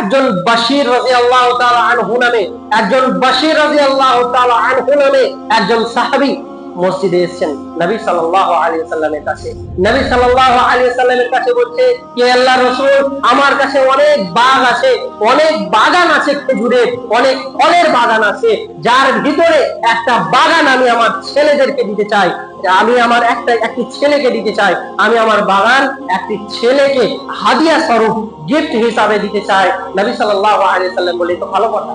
একজন বাশির রাজি আল্লাহ তালা আনহু নামে, একজন বাশির রাজি আল্লাহ তালা আনহু নামে একজন সাহাবি মসজিদে এসেছেন। নবী সাল্লাল্লাহু আলাইহি সাল্লামের কাছে। নবী সাল্লাল্লাহু আলাইহি সাল্লামের কাছে বলছে কে আল্লাহ রাসূল, আমার কাছে অনেক বাগ আছে, অনেক বাগান আছে খেজুরের, অনেক ফলের বাগান আছে, যার ভিতরে একটা বাগান আমি আমার ছেলেদেরকে দিতে চাই। আমি আমার একটা, একটি ছেলেকে দিতে চাই। আমি আমার বাগান একটি ছেলেকে হাদিয়া স্বরূপ গিফট হিসাবে দিতে চাই। নবী সাল্লাল্লাহু আলাইহি সাল্লাম বলে তো ভালো কথা।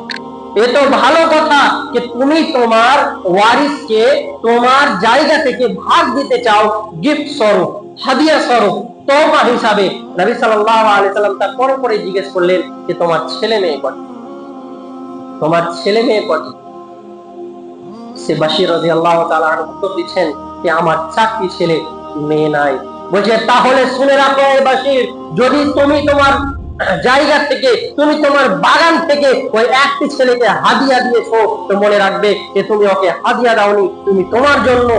এ তো ভালো কথা যে তুমি তোমার ওয়ারিসকে তোমার জায়গা থেকে ভাগ দিতে চাও গিফট স্বরূপ, হাদিয়া স্বরূপ তোমা হিসাবে। নবী সাল্লাল্লাহু আলাইহি সাল্লাম তার পরে পরে জিজ্ঞেস করলেন যে, তোমার ছেলে মেয়ে কটি? তোমার ছেলে মেয়ে কটি? সে বাশির রাদিয়াল্লাহু তাআলা আনহু উত্তর দিচ্ছেন যে, আমার চারটি ছেলে মেয়ে নাই। বলছে, তাহলে শুনে রাখো এ বাশির, যদি তুমি তোমার জায়গা থেকে, তুমি তোমার বাগান থেকে ওই একটি ছেলেকে হাদিয়া দিয়েছ তো মনে রাখবে যে তুমি ওকে হাদিয়া দাওনি, তুমি তোমার জন্য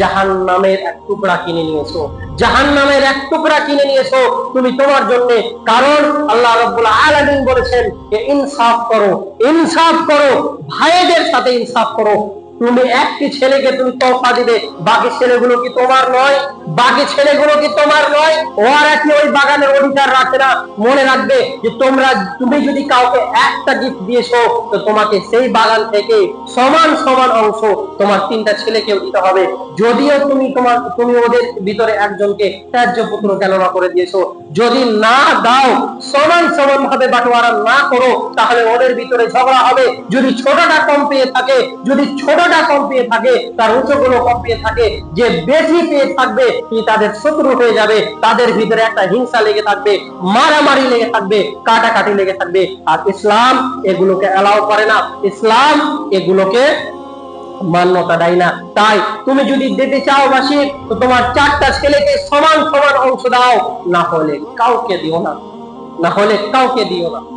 জাহান নামের এক টুকরা কিনে নিয়েছো। জাহান নামের এক টুকরা কিনে নিয়েছো তুমি তোমার জন্য, কারণ আল্লাহ রব্বুল আলামিন বলেছেন যে, ইনসাফ করো ইনসাফ করো, ভাইদের সাথে ইনসাফ করো। তুমি একটি ছেলেকে তুমি তফা দিবে, বাকি ছেলেগুলো কি তোমার নয়? বাকি ছেলেগুলো কি তোমার নয়? ওরা কি ওই বাগানের অধিকার রাখে না? মনে রাখবে যে তোমরা, তুমি যদি কাউকে একটা গিফট দিয়েছ, তো তোমাকে সেই বাগান থেকে সমান সমান অংশ তোমার তিনটা ছেলেকেও দিতে হবে। যদিও তুমি তোমার, তুমি ওদের ভিতরে একজনকে ত্যায্য পুত্র কেননা করে দিয়েছ। যদি না দাও, সমান সমান ভাবে বাটোয়ারা না করো, তাহলে ওদের ভিতরে ঝগড়া হবে। যদি ছোটটা কম পেয়ে থাকে, যদি ছোটটা কম পেয়ে থাকে, তার উঁচুগুলো কম পেয়ে থাকে, যে বেশি পেয়ে থাকবে, কি তাদের শত্রু হয়ে যাবে। তাদের ভিতরে একটা হিংসা লেগে থাকবে, মারামারি লেগে থাকবে, কাটাকাটি লেগে থাকবে। আর ইসলাম এগুলোকে অ্যালাউ করে না। ইসলাম এগুলোকে মান্যতা দেয় না। তাই তুমি যদি দিতে চাও বাসি, তো তোমার চারটা ছেলেকে সমান সমান অংশ দাও। না হলে কাউকে দিও না। না হলে কাউকে দিও না।